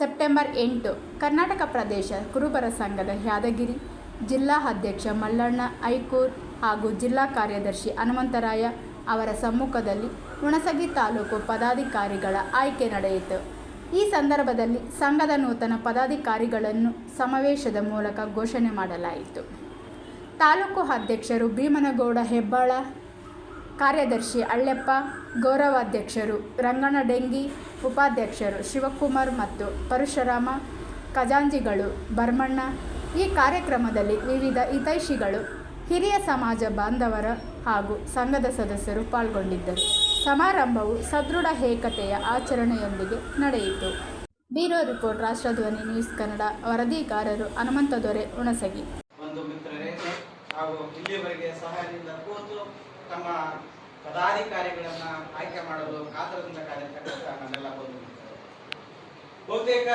September ಎಂಟು, ಕರ್ನಾಟಕ ಪ್ರದೇಶ ಕುರುಬರ ಸಂಘದ ಯಾದಗಿರಿ ಜಿಲ್ಲಾ ಅಧ್ಯಕ್ಷ ಮಲ್ಲಣ್ಣ ಐಕೂರ್ ಹಾಗೂ ಜಿಲ್ಲಾ ಕಾರ್ಯದರ್ಶಿ ಹನುಮಂತರಾಯ ಅವರ ಸಮ್ಮುಖದಲ್ಲಿ ಹುಣಸಗಿ ತಾಲೂಕು ಪದಾಧಿಕಾರಿಗಳ ಆಯ್ಕೆ ನಡೆಯಿತು. ಈ ಸಂದರ್ಭದಲ್ಲಿ ಸಂಘದ ನೂತನ ಪದಾಧಿಕಾರಿಗಳನ್ನು ಸಮಾವೇಶದ ಮೂಲಕ ಘೋಷಣೆ ಮಾಡಲಾಯಿತು. ತಾಲೂಕು ಅಧ್ಯಕ್ಷರು ಭೀಮನಗೌಡ ಹೆಬ್ಬಾಳ ಕಾರ್ಯದರ್ಶಿ ಅಳ್ಳೆಪ್ಪ ಗೌರವಾಧ್ಯಕ್ಷರು ರಂಗನಡೆಂಗಿ ಉಪಾಧ್ಯಕ್ಷರು ಶಿವಕುಮಾರ್ ಮತ್ತು ಪರಶುರಾಮ ಖಜಾಂಜಿಗಳು ಭರ್ಮಣ್ಣ ಈ ಕಾರ್ಯಕ್ರಮದಲ್ಲಿ ವಿವಿಧ ಹಿತೈಷಿಗಳು, ಹಿರಿಯ ಸಮಾಜ ಬಾಂಧವರ ಹಾಗೂ ಸಂಘದ ಸದಸ್ಯರು ಪಾಲ್ಗೊಂಡಿದ್ದರು. ಸಮಾರಂಭವು ಸದೃಢ ಏಕತೆಯ ಆಚರಣೆಯೊಂದಿಗೆ ನಡೆಯಿತು. Bureau report, Rashtradhwani news Kannada, ವರದಿಗಾರರು Hanumanta Dore, Hunasagi. ತಮ್ಮ ಪದಾಧಿಕಾರಿಗಳನ್ನ ಆಯ್ಕೆ ಮಾಡಲು ಕಾತರದಿಂದ ಕಾರ್ಯಕರ್ತ ನನ್ನೆಲ್ಲ ಬಂದು ಬಹುತೇಕ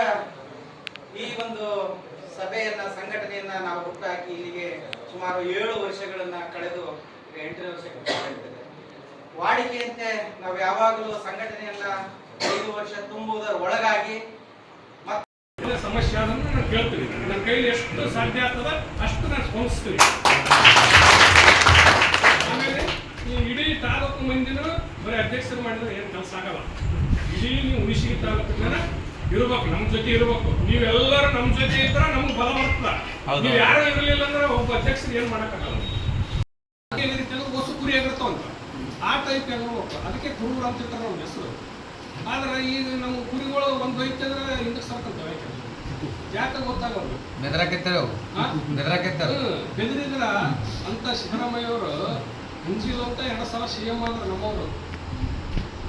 ಈ ಒಂದು ಸಭೆಯನ್ನ, ಸಂಘಟನೆಯನ್ನ ನಾವು ಹುಟ್ಟಾಕಿ ಇಲ್ಲಿಗೆ ಸುಮಾರು ಏಳು ವರ್ಷಗಳನ್ನ ಕಳೆದು ಎಂಟನೇ ವರ್ಷಕ್ಕೆ ವಾಡಿಕೆಯಂತೆ ನಾವು ಯಾವಾಗಲೂ ಸಂಘಟನೆಯನ್ನ ಐದು ವರ್ಷ ತುಂಬುವುದರ ಒಳಗಾಗಿ ಸಮಸ್ಯೆ ಆದ್ರೆ ನಾನು ನನ್ನ ಕೈಲಿ ಎಷ್ಟು ಸಾಧ್ಯ ಆಗ್ತದ ಅಷ್ಟು ನಾನು ಸ್ಪಂದಿಸ್ತೀನಿ ಆಮೇಲೆ ಈ ಇಡೀ ತಾಲೂಕು ಮಂದಿನೂ ಬರೀ ಅಧ್ಯಕ್ಷರು ಮಾಡಿದ್ರೆ ಏನು ಕೆಲಸ ಆಗಲ್ಲ. ಇಡೀ ನೀವು ಉಳಿಸಿ ತಾಲೂಕು ಜನ ಇರ್ಬೇಕು ನಮ್ಮ ಜೊತೆ ಇರ್ಬೇಕು. ನೀವೆಲ್ಲರೂ ನಮ್ಮ ಜೊತೆ ಇದ್ರೆ ನಮ್ಗೆ ಬಲ ಬರ್ತದ. ನೀವು ಯಾರು ಇರಲಿಲ್ಲ ಅಂದ್ರೆ ಒಬ್ಬ ಅಧ್ಯಕ್ಷರು ಏನು ಮಾಡೋಕ್ಕಾಗಲ್ಲ. ಹೊಸ ಹೊಸ ಕುರಿ ಆಗಿರ್ತಾವಂತ ಆ ಟೈಪ್ ಆಗಿರ್ಬೇಕು ಅದಕ್ಕೆ ಕುರುಬರು ಅಂತ ಇರ್ತಾರೆ ನಮ್ಮ ಹೆಸರು. ಆದ್ರೆ ಈಗ ನಮ್ಮ ಗುರಿಗಳು ಒಂದು ಅಂದ್ರೆ ಹಿಂದಕ್ಕೆ ಸರ್ಕಂತವೆ ಯಾಕೆ ಗೊತ್ತಾಗಲ್ಲ ಬೆದರಾಕೆತ್ತಾರೆ ಬೆದರಾಕೆತ್ತಾರೆ. ಬೆದರಿದ್ರ ಅಂತ ಸಿದ್ದರಾಮಯ್ಯ ಅವರು ಮುಂಜಿಲ್ ಅಂತ ಎರಡು ಸಲ ಸಿ ಎಂ ಆದ್ರೆ ನಮ್ಮವರು.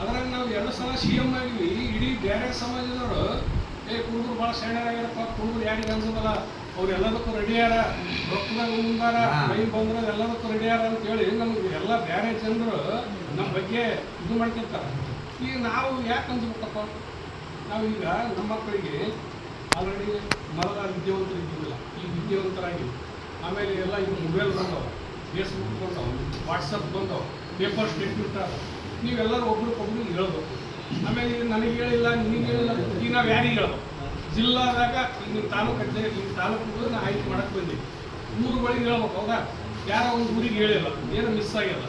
ಅದ್ರಾಗ ನಾವು ಎರಡು ಸಲ ಸಿ ಎಂ ಆಗಿವಿ ಇಡೀ ಬೇರೆ ಸಮಾಜದವರು ಏ ಕುಡುಗರು ಭಾಳ ಶಾಣ್ಯರಾಗ್ಯಾರಪ್ಪ ಕುಡುಗರು ಯಾರಿಗೆ ಅನ್ಸೋದಲ್ಲ? ಅವ್ರು ಎಲ್ಲದಕ್ಕೂ ರೆಡಿಯಾರ. ರೊಕ್ಕದಾಗ ಮುಂದಾರ. ಮೈ ಬಂದ್ರೆ ಎಲ್ಲದಕ್ಕೂ ರೆಡಿಯಾರ ಅಂತ ಹೇಳಿ ನಮ್ಗೆ ಎಲ್ಲ ಬೇರೆ ಜನರು ನಮ್ಮ ಬಗ್ಗೆ ಇದು ಮಾಡ್ತಿರ್ತಾರೆ. ಈಗ ನಾವು ಯಾಕೆ ಅನ್ಸ್ಬೇಕಪ್ಪ? ನಾವು ಈಗ ನಮ್ಮ ಮಕ್ಕಳಿಗೆ ಆಲ್ರೆಡಿ ಮರದ ವಿದ್ಯಾವಂತರು ಇದ್ದಿಲ್ಲ ಈಗ ವಿದ್ಯಾವಂತರಾಗಿ ಆಮೇಲೆ ಎಲ್ಲ ಈಗ ಮೊಬೈಲ್ ಬಂದವು ಫೇಸ್ಬುಕ್ ಬಂದವು ವಾಟ್ಸಪ್ ಬಂದವು ಪೇಪರ್ ಸ್ಟೇಟ್ಮೆಂಟ್ ನೀವೆಲ್ಲರೂ ಒಬ್ರು ಹೇಳ್ಬೇಕು. ಆಮೇಲೆ ಇದು ನನಗೆ ಹೇಳಿಲ್ಲ, ನಿನಗೆ ಹೇಳಿಲ್ಲ, ಈಗ ನಾವು ಯಾರಿಗೆ ಹೇಳ್ಬೇಕು? ಜಿಲ್ಲಾದಾಗ ಈಗ ನಿಮ್ಮ ತಾಲೂಕು ಅಧ್ಯಕ್ಷ ನಿಮ್ಮ ತಾಲೂಕು ನಾ ಆಯ್ಕೆ ಮಾಡಕ್ಕೆ ಬಂದೀವಿ ಊರುಗಳಿಗೆ ಹೇಳ್ಬೇಕು, ಹೌದಾ? ಯಾರೋ ಒಂದು ಊರಿಗೆ ಹೇಳಿಲ್ಲ, ಏನು ಮಿಸ್ ಆಗಿಲ್ಲ